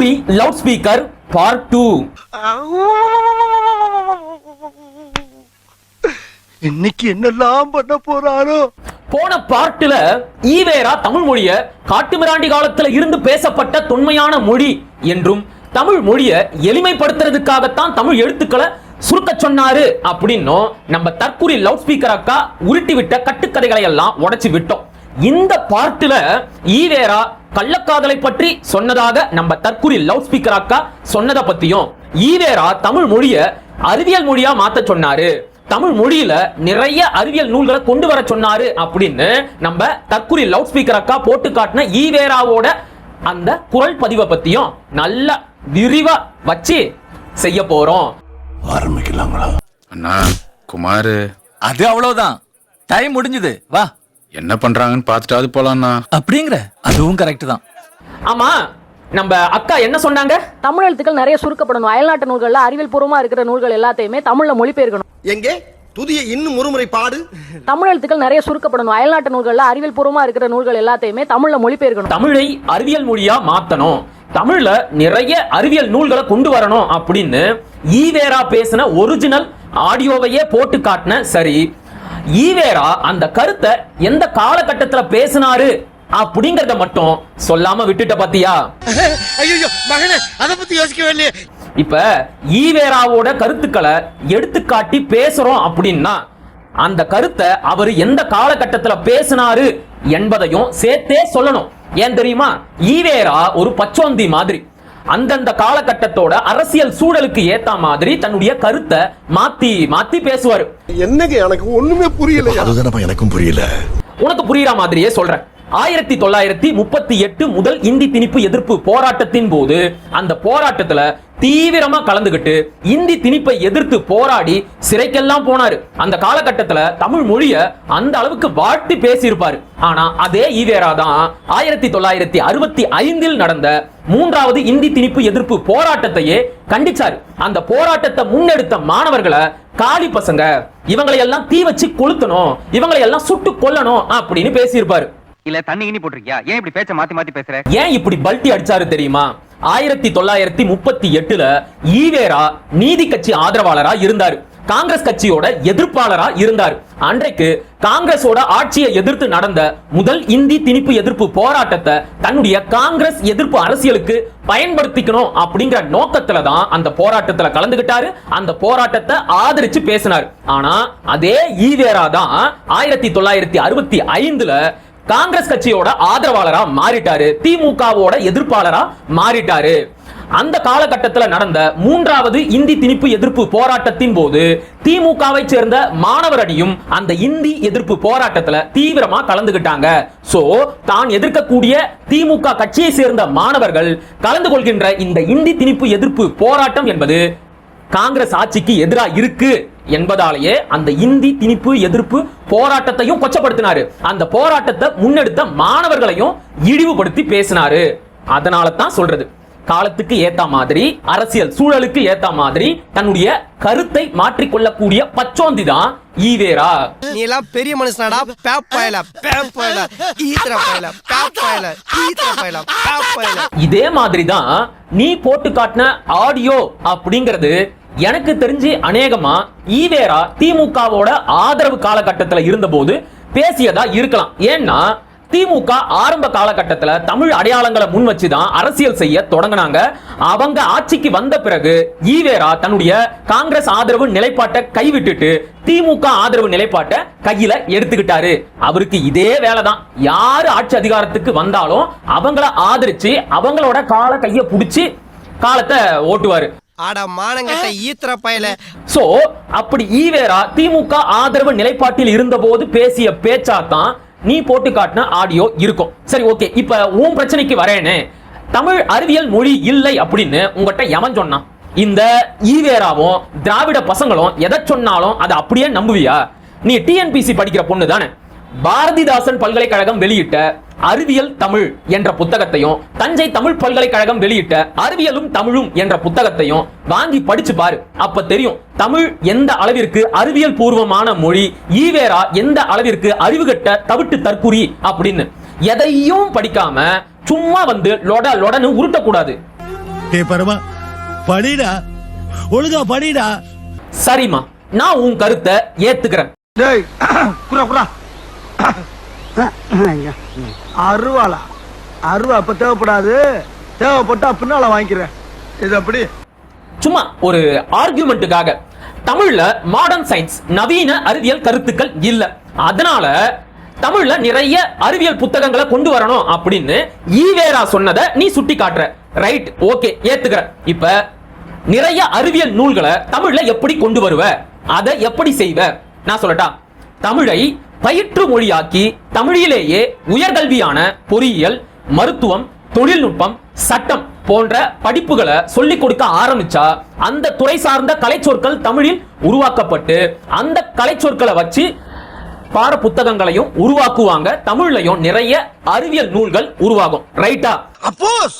தற்குறி loud speaker part two இன்னைக்கு என்னெல்லாம் பண்ண போறாரோ? போன பார்ட்டுல ஈவேரா தமிழ் மொழிய காட்டுமிராண்டி காலத்துல இருந்து பேசப்பட்ட தொன்மையான மொழி என்றும் தமிழ் மொழிய எளிமைப்படுத்துறதுக்காகத்தான் தமிழ் எழுத்துக்களை சுருக்க சொன்னாரு அப்படின்னும் நம்ம தற்குறி லவுட் ஸ்பீக்கர் அக்கா உருட்டி விட்ட கட்டுக்கதைகளை எல்லாம் உடைச்சு விட்டோம். இந்த பார்ட்டுல ஈவேரா கள்ளக்காதலை பற்றி சொன்னதாக நம்ம தற்குறி லவுட் ஸ்பீக்கர் அக்கா சொன்னதை பத்தியும் ஈவேரா தமிழ் மொழிய அறிவியல் மொழியா மாத்த சொன்னாரு. தமிழ் மொழியில நிறைய அறிவியல் நூல்களை கொண்டு வர சொன்னாரு அப்படின்னு நம்ம தற்குறி லவுட் ஸ்பீக்கர் அக்கா போட்டு காட்டின ஈவேராவோட அந்த குரல் பதிவை பத்தியும் நல்ல விரிவா வச்சு செய்ய போறோம். ஆரம்பிக்கலாங்களா? அண்ணா குமாரு. அது அவ்வளவுதான். டைம் முடிஞ்சது. வா. என்ன பண்றாங்கன்னு பார்த்துட்டாவது போலாம்ண்ணா அப்படிங்கிற அதுவும் கரெக்ட் தான். ஆமா நம்ம அக்கா என்ன சொன்னாங்க? தமிழ் எழுத்துக்கள் நிறைய சுருக்கப்படணும். அயல்நாட்டு நூல்கள்ல அறிவியல் பூர்வமா இருக்கிற நூல்கள் எல்லாத்தையுமே தமிழ்ல மொழிபெயர்க்கணும். எங்கே? துதிய இன்னும் ஒருமுறை பாடு. தமிழ் எழுத்துக்கள் நிறைய சுருக்கப்படணும். அயல்நாட்டு நூல்கள்ல அறிவியல் பூர்வமா இருக்கிற நூல்கள் எல்லாத்தையுமே தமிழ்ல மொழிபெயர்க்கணும். தமிழை அறிவியல் மொழியா மாத்தணும். தமிழ்ல நிறைய அறிவியல் நூல்களை கொண்டு வரணும் அப்படின்னு ஈவேரா பேசின ஒரிஜினல் ஆடியோவையே போட்டு காட்டின சரி ஈவேரா அந்த கருத்தை எந்த காலகட்டத்துல பேசினாரு அப்படிங்கறத மட்டும் சொல்லாம விட்டுட்ட பாத்தியா? ஐயோ மகனே அத பத்தி யோசிக்கவே இல்லையே. இப்ப ஈவேராவோட கருத்துக்களை எடுத்துக்காட்டி பேசுறோம் அப்படின்னா அந்த கருத்தை அவர் எந்த காலகட்டத்துல பேசினாரு என்பதையும் சேர்த்தே சொல்லணும். ஏன் தெரியுமா? ஈவேரா ஒரு பச்சோந்தி மாதிரி. அந்தந்த காலகட்டத்தோட அரசியல் சூழலுக்கு ஏத்த மாதிரி தன்னுடைய கருத்தை மாத்தி மாத்தி பேசுவாரு. என்னங்க எனக்கு ஒண்ணுமே புரியல அதுதானப்பா எனக்கும் புரியல. உனக்கு புரியுற மாதிரியே சொல்றேன். ஆயிரத்தி தொள்ளாயிரத்தி முப்பத்தி எட்டு முதல் இந்தி திணிப்பு எதிர்ப்பு போராட்டத்தின் போது அந்த போராட்டத்துல தீவிரமா கலந்துகிட்டு இந்தி திணிப்பை எதிர்த்து போராடி சிறைக்கெல்லாம் போனாரு. அந்த காலகட்டத்துல தமிழ் மொழிய அந்த அளவுக்கு வாழ்த்து பேசியிருப்பாரு. ஆனா அதே ஈவேரா தான் ஆயிரத்தி தொள்ளாயிரத்தி அறுபத்தி ஐந்தில் நடந்த மூன்றாவது இந்தி திணிப்பு எதிர்ப்பு போராட்டத்தையே கண்டிச்சாரு. அந்த போராட்டத்தை முன்னெடுத்த மாணவர்களை காலி பசங்க இவங்களை எல்லாம் தீ வச்சு கொளுத்தணும் இவங்களை எல்லாம் சுட்டு கொல்லணும் அப்படின்னு பேசியிருப்பாரு. இல்ல தண்ணி இனி போட்டிருக்கியா? ஏன் இப்படி பேச்ச மாத்தி மாத்தி பேசுற? ஏன் இப்படி பல்ட்டி அடிச்சாரு தெரியுமா? ஆயிரத்தி தொள்ளாயிரத்தி முப்பத்தி எட்டுல ஈவேரா நீதி கட்சி ஆதரவாளரா இருந்தாரு. காங்கிரஸ் கட்சியோட எதிர்ப்பாளரா இருந்தார். அன்றைக்கு காங்கிரஸோட ஆட்சியை எதிர்த்து நடந்த முதல் இந்தி திணிப்பு எதிர்ப்பு போராட்டத்தை தன்னுடைய காங்கிரஸ் எதிர்ப்பு அரசியலுக்கு பயன்படுத்திக்கணும் அப்படிங்கிற நோக்கத்துல தான் அந்த போராட்டத்துல கலந்துகிட்டாரு. அந்த போராட்டத்தை ஆதரிச்சு பேசினார். ஆனா அதே ஈவேரா தான் ஆயிரத்தி தொள்ளாயிரத்தி அறுபத்தி ஐந்துல காங்கிரஸ் கட்சியோட ஆதரவாளரா மாறிட்டாரு. திமுகவோட எதிர்ப்பாளரா மாறிட்டாரு. அந்த காலகட்டத்தில் நடந்த மூன்றாவது இந்தி திணிப்பு எதிர்ப்பு போராட்டத்தின் போது திமுகவை சேர்ந்த மாணவர் அணியும் அந்த இந்தி எதிர்ப்பு போராட்டத்தில் தீவிரமா கலந்துகிட்டாங்க. சோ தான் எதிர்க்கக்கூடிய திமுக கட்சியை சேர்ந்த மாணவர்கள் கலந்து கொள்கின்ற இந்த இந்தி திணிப்பு எதிர்ப்பு போராட்டம் என்பது காங்கிரஸ் ஆட்சிக்கு எதிராக இருக்கு. என்பதாலேயே அந்த இந்தி திணிப்பு எதிர்ப்பு போராட்டத்தையும் கொச்சப்படுத்தினாரு. அந்த போராட்டத்தை முன்னெடுத்த மாணவர்களையும் இழிவுபடுத்தி பேசினாரு. அதனால தான் சொல்றது. காலத்துக்கு ஏத்த மாதிரி அரசியல் சூழலுக்கு ஏத்த மாதிரி தன்னுடைய கருத்தை மாற்றிக்கொள்ளக்கூடிய பச்சோந்தி தான் ஈவேரா. நீ எல்லாம் பெரிய மனுஷனாடா பேப்பாயல பேப்பாயல ஈத்திர பயல பேப்பாயல ஈத்திர பயல பேப்பாயல இதே மாதிரி தான் நீ போட்டு காட்டின ஆடியோ அப்படிங்கிறது எனக்கு தெரிஞ்சு அநேகமா ஈவேரா திமுகவோட ஆதரவு காலகட்டத்தில் இருந்தபோது பேசியதா இருக்கலாம். ஏன்னா திமுக ஆரம்ப காலகட்டத்தில் தமிழ் அடையாளங்களை முன் வச்சுதான் அரசியல் செய்ய தொடங்கினாங்க. அவங்க ஆட்சிக்கு வந்த பிறகு ஈவேரா தன்னுடைய காங்கிரஸ் ஆதரவு நிலைப்பாட்டை கைவிட்டுட்டு திமுக ஆதரவு நிலைப்பாட்டை கையில எடுத்துக்கிட்டாரு. அவருக்கு இதே வேலைதான். யாரு ஆட்சி அதிகாரத்துக்கு வந்தாலும் அவங்கள ஆதரிச்சு அவங்களோட கால கையை பிடிச்சி காலத்தை ஓட்டுவாரு. ஆட மானங்கட்ட ஈத்திர பயல. சோ அப்படி ஈவேரா திமுக ஆதரவு நிலைப்பாட்டில் இருந்தபோது பேசிய பேச்சாத்தான் நீ போட்டு காட்டின ஆடியோ இருக்கும். சரி ஓகே. இப்ப உன் பிரச்சனைக்கு வரேனே. தமிழ் அறிவியல் மொழி இல்லை அப்படின்னு உங்ககிட்ட எவன் சொன்னான் இந்த ஈவேராவும் திராவிட பசங்களும் எதை சொன்னாலும் அதை அப்படியே நம்புவியா? நீ டிஎன்பிசி படிக்கிற பொண்ணு தானே. பாரதிதாசன் பல்கலைக்கழகம் வெளியிட்ட அறிவியல் தமிழ் என்ற புத்தகத்தையும் தஞ்சை தமிழ் பல்கலைக்கழகம் வெளியிட்ட அறிவியலும் தமிழும் என்ற புத்தகத்தையும் வாங்கி படிச்சு பாரு. அப்ப தெரியும் தமிழ் எந்த அளவிற்கு அறிவியல் பூர்வமான மொழி ஈவேரா எந்த அளவிற்கு அறிவுகட்ட தவிட்டு தற்குறி அப்படின்னு. எதையும் படிக்காம சும்மா வந்து லொட லொடன்னு உருட்டக்கூடாது. படிடா ஒழுங்கா படிடா. சரிம்மா நான் உன் கருத்தை ஏத்துக்கிறேன். அருவாளா? அருவா அப்ப தேவைப்படாது. தேவைப்பட்டா பின்னால வாங்கிக்கிறேன். இது அப்படி. சும்மா ஒரு ஆர்குமெண்ட்டுக்காக தமிழ்ல மாடர்ன் சயின்ஸ் நவீன அறிவியல் கருத்துக்கள் இல்ல. அதனால தமிழ்ல நிறைய அறிவியல் புத்தகங்களை கொண்டு வரணும் அப்படின்னு ஈவேரா சொன்னதை நீ சுட்டி காட்டுற ரைட் ஓகே ஏத்துக்கிற. இப்ப நிறைய அறிவியல் நூல்களை தமிழ்ல எப்படி கொண்டு வருவ? அதை எப்படி செய்வ? நான் சொல்லட்டா. தமிழை பயிற்று மொழியாக்கி தமிழிலேயே உயர்கல்வியான பொறியியல் மருத்துவம் தொழில்நுட்பம் சட்டம் போன்ற படிப்புகளை சொல்லிக் கொடுக்க ஆரம்பிச்சா அந்த துறை சார்ந்த கலைச்சொற்கள் தமிழில் உருவாக்கப்பட்டு அந்த கலைச்சொற்களை வச்சு பாட புத்தகங்களையும் உருவாக்குவாங்க. தமிழ்லையும் நிறைய அறிவியல் நூல்கள் உருவாகும். ரைட்டா அப்போஸ்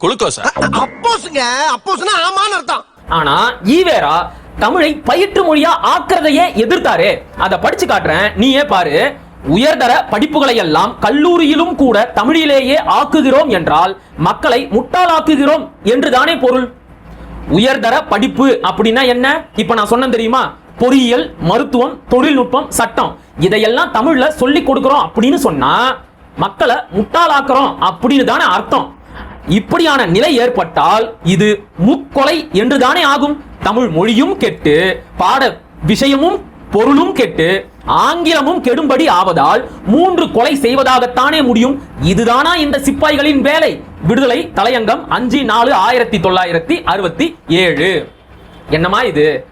குளுக்கோஸ் அப்போஸ்ங்க அப்போஸ்னா ஆமான்னு அர்த்தம். ஆனா ஈவேரா தமிழை பயிற்று மொழியா ஆக்குறதையே எதிர்த்தாரு. அதை படிச்சு காட்டுறேன். நீயே பாரு. உயர்தர படிப்புகளை எல்லாம் கல்லூரியிலும் கூட தமிழிலேயே ஆக்குகிறோம் என்றால் மக்களை முட்டாளாக்குகிறோம் என்றுதானே பொருள்? உயர்தர படிப்பு அப்படின்னா என்ன? இப்ப நான் சொன்னேன் தெரியுமா? பொறியியல் மருத்துவம் தொழில்நுட்பம் சட்டம். இதையெல்லாம் தமிழ்ல சொல்லி கொடுக்கிறோம் அப்படின்னு சொன்னா மக்களை முட்டாளாக்குறோம் அப்படின்னு தானே அர்த்தம். இப்படியான நிலை ஏற்பட்டால் இது முக்கொலை என்று தானே ஆகும்? தமிழ் மொழியும் கெட்டு பாட விஷயமும் பொருளும் கெட்டு ஆங்கிலமும் கெடும்படி ஆவதால் மூன்று கொலை செய்வதாகத்தானே முடியும். இதுதானா இந்த சிப்பாய்களின் வேலை? விடுதலை தலையங்கம் அஞ்சு நாலு ஆயிரத்தி தொள்ளாயிரத்தி அறுபத்தி ஏழு. என்னமா இது?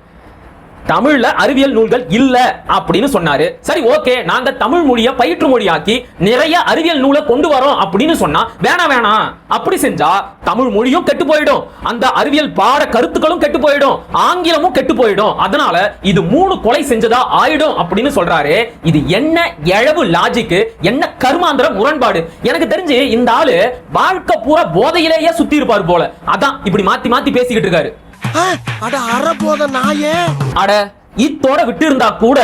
தமிழ்ல அறிவியல் நூல்கள் இல்ல அப்படின்னு சொன்னாரு. சரி ஓகே நாங்க தமிழ் மொழியை பயிற்று மொழியாக்கி நிறைய அறிவியல் நூலை கொண்டு வரோம் அப்படின்னு சொன்னா வேணாம் வேணாம். அப்படி செஞ்சா தமிழ் மொழியும் கெட்டு போயிடும். அந்த அறிவியல் பாட கருத்துக்களும் கெட்டு போயிடும். ஆங்கிலமும் கெட்டு போயிடும். அதனால இது மூணு கொலை செஞ்சதா ஆயிடும் அப்படின்னு சொல்றாரு. இது என்ன எழவு லாஜிக்கு என்ன கருமாந்திர முரண்பாடு? எனக்கு தெரிஞ்சு இந்த ஆளு வாழ்க்கை பூரா போதையிலேயே சுத்தி இருப்பாரு போல. அதான் இப்படி மாத்தி மாத்தி பேசிக்கிட்டு இருக்காரு. அட அற போத நாயே. அட இத்தோட விட்டு இருந்தா கூட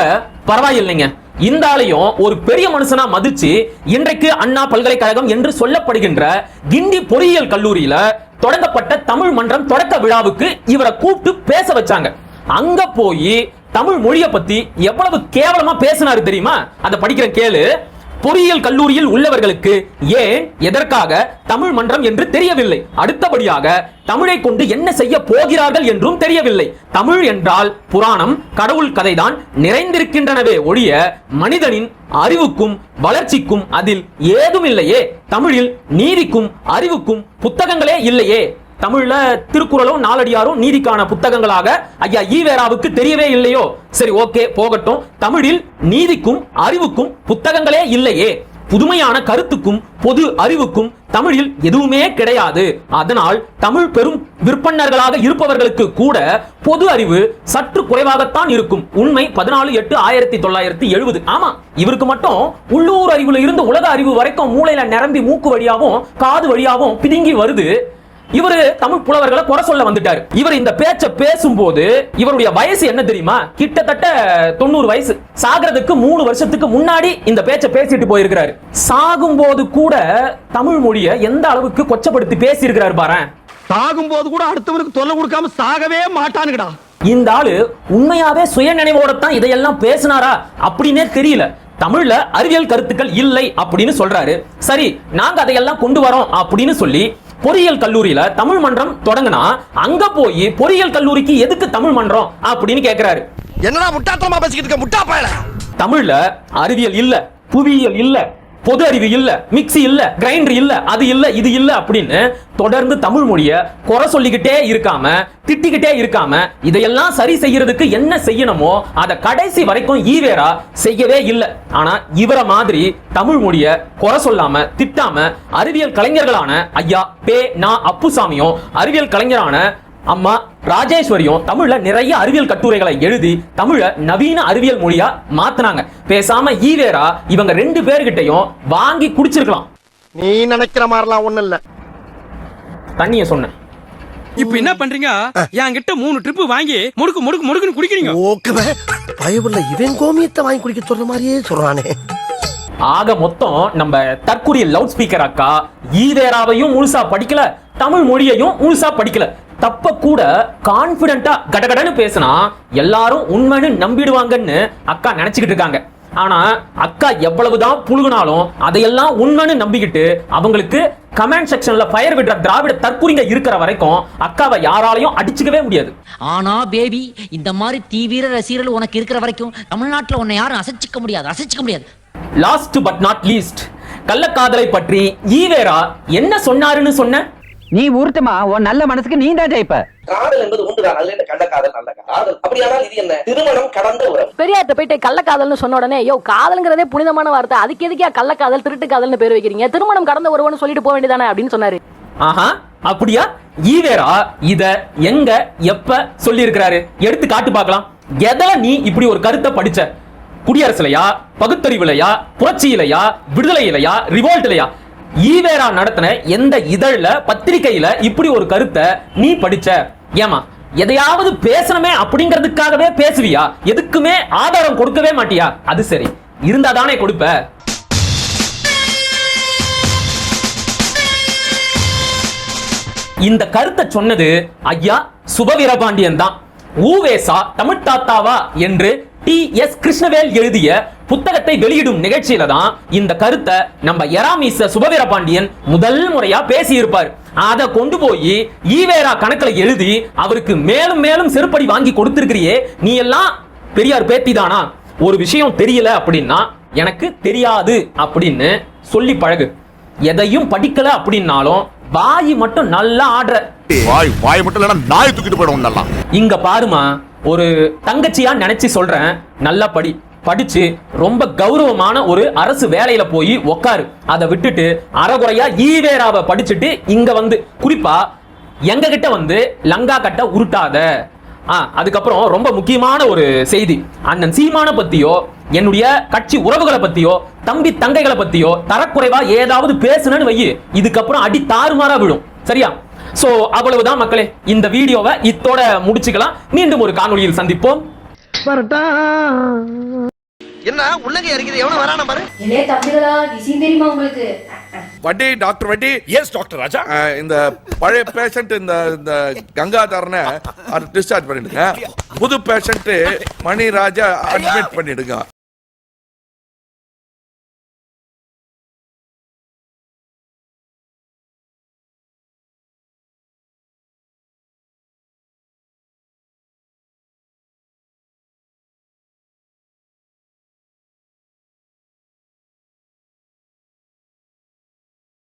பரவாயில்லைங்க. இந்த ஆளையும் ஒரு பெரிய மனுஷனா மதிச்சு இன்றைக்கு அண்ணா பல்கலைக்கழகம் என்று சொல்லப்படுகின்ற கிண்டி பொறியியல் கல்லூரியில தொடங்கப்பட்ட தமிழ் மன்றம் தொடக்க விழாவுக்கு இவரை கூப்பிட்டு பேச வச்சாங்க. அங்க போய் தமிழ் மொழியை பத்தி எவ்வளவு கேவலமா பேசினாரு தெரியுமா? அதை படிக்கிற கேளு. பொறியியல் கல்லூரியில் உள்ளவர்களுக்கு ஏன் எதற்காக தமிழ் மன்றம் என்று தெரியவில்லை. அடுத்தபடியாக தமிழை கொண்டு என்ன செய்ய போகிறார்கள் என்றும் தெரியவில்லை. தமிழ் என்றால் புராணம் கடவுள் கதைதான் நிறைந்திருக்கின்றனவே ஒழிய மனிதனின் அறிவுக்கும் வளர்ச்சிக்கும் அதில் ஏதும் இல்லையே தமிழில் நீதிக்கும் அறிவுக்கும் புத்தகங்களே இல்லையே. தமிழ்ல திருக்குறளும் நாலடியாரும் நீதிக்கான புத்தகங்களாக ஐயா ஈவேராவுக்கு தெரியவே இல்லையோ? சரி ஓகே போகட்டும். தமிழில் நீதிக்கும் அறிவுக்கும் புத்தகங்களே இல்லையே. புதுமையான கருத்துக்கும் பொது அறிவுக்கும் தமிழில் எதுவுமே கிடையாது. அதனால் தமிழ் பெரும் விற்பன்னர்களாக இருப்பவர்களுக்கு கூட பொது அறிவு சற்று குறைவாகத்தான் இருக்கும். உண்மை பதினாலு எட்டு ஆயிரத்தி தொள்ளாயிரத்தி எழுபது. ஆமா இவருக்கு மட்டும் உள்ளூர் அறிவுல இருந்து உலக அறிவு வரைக்கும் மூளையில நிரம்பி மூக்கு வழியாவும் காது வழியாவும் பிதுங்கி வருது. இவரு தமிழ் புலவர்களை குறை சொல்ல வந்துட்டார். இவர் இந்த பேச்ச பேசும்போது இவருடைய வயசு என்ன தெரியுமா? கிட்டத்தட்ட தொண்ணூறு வயசு. சாகிறதுக்கு மூணு வருஷத்துக்கு முன்னாடி இந்த பேச்ச பேசிட்டு போயிருக்கிறாரு. சாகும் போது கூட தமிழ் மொழியை எந்த அளவுக்கு கொச்சப்படுத்தி பேசி இருக்கிறாரு பாரு சாகும் போது கூட அடுத்தவனுக்கு தொல்லை கொடுக்காம சாகவே மாட்டானுங்கடா. இந்த ஆளு உண்மையாவே சுய நினைவோடத்தான் இதையெல்லாம் பேசினாரா அப்படின்னே தெரியல. தமிழ்ல அறிவியல் கருத்துக்கள் இல்லை அப்படின்னு சொல்றாரு. சரி நாங்க அதையெல்லாம் கொண்டு வரோம் அப்படின்னு சொல்லி பொறியியல் கல்லூரியில தமிழ் மன்றம் தொடங்கினா அங்க போய் பொறியியல் கல்லூரிக்கு எதுக்கு தமிழ் மன்றம் அப்படின்னு கேக்குறாரு. என்னடா முட்டாத்தனமா பேசிக்கிட்டு இருக்க? முட்டா பயல. தமிழ்ல அறிவியல் இல்ல புவியியல் இல்ல பொது அறிவு இல்ல மிக்ஸி இல்ல கிரைண்டர் இல்ல அது இல்ல இது இல்ல அப்படின்னு தொடர்ந்து தமிழ் மொழிய குறை சொல்லிக்கிட்டே இருக்காம திட்டிக்கிட்டே இருக்காம இதையெல்லாம் சரி செய்யறதுக்கு என்ன செய்யணுமோ அதை கடைசி வரைக்கும் ஈவேரா செய்யவே இல்லை. ஆனா இவர மாதிரி தமிழ் மொழிய குறை சொல்லாம திட்டாம அறிவியல் கலைஞர்களான ஐயா பே நா அப்புசாமியும் அறிவியல் கலைஞரான அம்மா ராஜேஸ்வரியும் தமிழ்ல நிறைய அறிவியல் கட்டுரைகளை எழுதி தமிழ நவீன அறிவியல் மொழியா மாத்துனாங்க. பேசாம ஈவேரா இவங்க ரெண்டு பேர்கிட்டயும் வாங்கி குடிச்சிருக்கலாம். நீ நினைக்கிற மாதிரிலாம் ஒண்ணு இல்ல. தண்ணிய சொன்னேன். இப்ப என்ன பண்றீங்க? என்கிட்ட மூணு ட்ரிப் வாங்கி முடுக்கு முடுக்கு முடுக்குன்னு குடிக்கிறீங்க. ஓகே பயவுள்ள இவன் கோமியத்தை வாங்கி குடிக்க சொல்ற மாதிரியே சொல்றானே. ஆக மொத்தம் நம்ம தற்குறிய லவுட் ஸ்பீக்கர் அக்கா ஈவேராவையும் முழுசா படிக்கல தமிழ் மொழியையும் முழுசா படிக்கல. தப்ப கூட கான்பிடண்டா கடகடன்னு பேசினா எல்லாரும் உண்மைன்னு நம்பிடுவாங்கன்னு அக்கா நினைச்சுக்கிட்டு இருக்காங்க. ஆனா அக்கா எவ்வளவுதான் புழுகுனாலும் அதையெல்லாம் உண்மைன்னு நம்பிக்கிட்டு அவங்களுக்கு கமெண்ட் செக்ஷன்ல ஃபயர் விடுற திராவிட தற்குறிங்க இருக்கிற வரைக்கும் அக்காவை யாராலையும் அடிச்சுக்கவே முடியாது. ஆனா பேபி இந்த மாதிரி தீவிர ரசிகர்கள் உனக்கு இருக்கிற வரைக்கும் தமிழ்நாட்டுல உன்னை யாரும் அசைச்சிக்க முடியாது அசைச்சிக்க முடியாது. லாஸ்ட் பட் நாட் லீஸ்ட் கள்ளக்காதலை பற்றி ஈவேரா என்ன சொன்னாருன்னு சொன்ன? நீ ஊர்த்தமா உன் நல்ல மனசுக்கு நீ தான் ஜெயிப்ப. காதல் என்பது ஒன்றுதான். அதுல கள்ள காதல் நல்ல காதல். அப்படியானால் இது என்ன? திருமணம் கடந்த உறவு. பெரியார்ட்ட போயிட்டு கள்ளக்காதல்னு சொன்ன உடனே யோ காதல்ங்கிறதே புனிதமான வார்த்தை. அதுக்கு எதுக்கே கள்ளக்காதல் திருட்டு காதல்னு பேர் வைக்கிறீங்க? திருமணம் கடந்த ஒருவனு சொல்லிட்டு போக வேண்டியதானே? அப்படின்னு சொன்னாரு. ஆஹா அப்படியா? ஈவேரா இத எங்க எப்ப சொல்லி இருக்கிறாரு எடுத்து காட்டு பார்க்கலாம். எதை நீ இப்படி ஒரு கருத்தை படிச்ச? குடியரசுலையா பகுத்தறிவுலையா புரட்சியிலையா விடுதலையிலையா ரிவோல்ட்லையா ஈவேரா நடத்தின எந்த இதழ்ல பத்திரிகையில இப்படி ஒரு கருத்தை நீ படிச்ச? ஏமா எதையாவது பேசணுமே அப்படிங்கிறதுக்காகவே பேசுவியா? எதுக்குமே ஆதாரம் கொடுக்கவே மாட்டியா? அது சரி. இருந்தா தானே கொடுப்ப. இந்த கருத்தை சொன்னது ஐயா சுபவீரபாண்டியன் தான். ஊவேசா தமிழ் தாத்தாவா என்று டி எஸ் கிருஷ்ணவேல் எழுதிய புத்தகத்தை வெளியிடும் நிகழ்ச்சியில தான் இந்த கருத்தை நம்ம எராமீச சுபவீரபாண்டியன் முதல் முறையா பேசி இருப்பார் அதை கொண்டு போய் ஈவேரா கணக்குல எழுதி அவருக்கு மேலும் மேலும் செருப்படி வாங்கி கொடுத்திருக்கிறியே நீ எல்லாம் பெரியார் பேத்தி தானா? ஒரு விஷயம் தெரியல அப்படின்னா எனக்கு தெரியாது அப்படின்னு சொல்லி பழகு. எதையும் படிக்கல அப்படின்னாலும் வாய் மட்டும் நல்லா ஆடுற. வாய் வாய் மட்டும் நாய் தூக்கிட்டு போயிடும் இங்க பாருமா ஒரு தங்கச்சியா நினைச்சு சொல்றேன். நல்லா படி படிச்சு ரொம்ப கௌரவமான ஒரு அரசு வேலையில போய் உக்காரு. அதை விட்டுட்டு அறகுறையா ஈவேராவை படிச்சுட்டு இங்க வந்து குறிப்பா எங்க கிட்ட வந்து லங்கா கட்ட உருட்டாத. ஆ அதுக்கப்புறம் ரொம்ப முக்கியமான ஒரு செய்தி. அண்ணன் சீமான பத்தியோ என்னுடைய கட்சி உறவுகளை பத்தியோ தம்பி தங்கைகளை பத்தியோ தரக்குறைவா ஏதாவது பேசுனேன்னு வை இதுக்கப்புறம் அடி தாறுமாறா விடும் சரியா? சோ அவ்வளவுதான் மக்களே. இந்த வீடியோவை இத்தோட முடிச்சுக்கலாம். மீண்டும் ஒரு காணொளியில் சந்திப்போம். என்ன உள்ளங்க இறக்கிது எவன வரான பாரு. இல்லையே தம்பிகளா விஷயம் தெரியுமா உங்களுக்கு? வட்டி டாக்டர் வட்டி. Yes doctor Raja. இந்த பழைய பேஷண்ட் இந்த இந்த கங்காதரனை டிஸ்சார்ஜ் பண்ணிடுங்க. புது பேஷண்ட் மணி ராஜா அட்மிட் பண்ணிடுங்க.